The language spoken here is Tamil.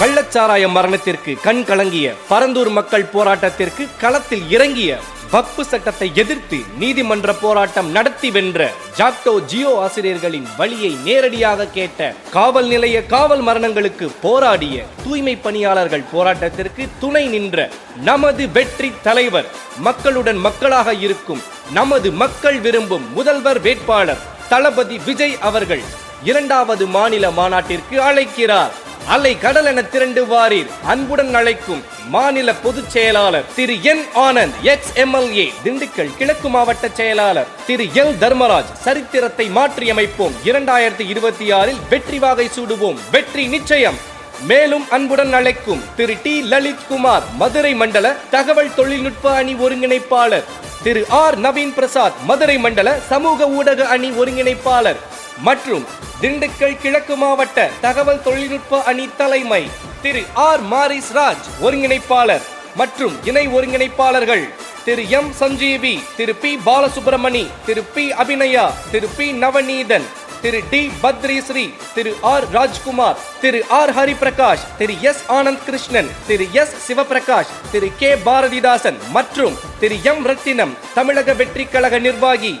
கள்ளச்சாராய மரணத்திற்கு கண் கலங்கிய பரந்தூர் மக்கள் போராட்டத்திற்கு களத்தில் இறங்கிய வக்பு சட்டத்தை எதிர்த்து நீதிமன்ற போராட்டம் நடத்தி வென்ற ஜாக்டோ ஜியோ ஆசிரியர்களின் வழியை நேரடியாக கேட்ட காவல் நிலைய காவல் மரணங்களுக்கு போராடிய தூய்மை பணியாளர்கள் போராட்டத்திற்கு துணை நின்ற நமது வெற்றி தலைவர் மக்களுடன் மக்களாக இருக்கும் நமது மக்கள் விரும்பும் முதல்வர் வேட்பாளர் தளபதி விஜய் அவர்கள் இரண்டாவது மாநில மாநாட்டிற்கு அழைக்கிறார். அலை கடல் என திரண்டு வாரீர். அன்புடன் அழைக்கும் மாநில பொதுச் செயலாளர் திரு N Anand ex MLA Dindigul கிழக்கு மாவட்ட செயலாளர் திரு எல் தர்மராஜ். சரித்திரத்தை மாற்றியமைப்போம். இரண்டாயிரத்தி இருபத்தி ஆறில் வெற்றி வாகை சூடுவோம். வெற்றி நிச்சயம். மேலும் அன்புடன் அழைக்கும் திரு டி லலித் குமார் மதுரை மண்டல தகவல் தொழில்நுட்ப அணி ஒருங்கிணைப்பாளர் திரு ஆர் நவீன் பிரசாத் மதுரை மண்டல சமூக ஊடக அணி ஒருங்கிணைப்பாளர் மற்றும் திண்டுக்கல் கிழக்கு மாவட்ட தகவல் தொழில்நுட்ப அணி தலைமை திரு ஆர் மாரிஸ் ராஜ் ஒருங்கிணைப்பாளர் மற்றும் இணை ஒருங்கிணைப்பாளர்கள் திரு எம் சஞ்சீவி திரு பி பாலசுப்ரமணி திரு பி அபிநயா திரு பி நவநீதன் திரு டி பத்ரி ஸ்ரீ திரு ஆர் ராஜ்குமார் திரு ஆர் ஹரிபிரகாஷ் திரு எஸ் ஆனந்த் கிருஷ்ணன் திரு எஸ் சிவபிரகாஷ் திரு கே பாரதிதாசன் மற்றும் திரு எம் ரத்தினம் தமிழக வெற்றி கழக நிர்வாகி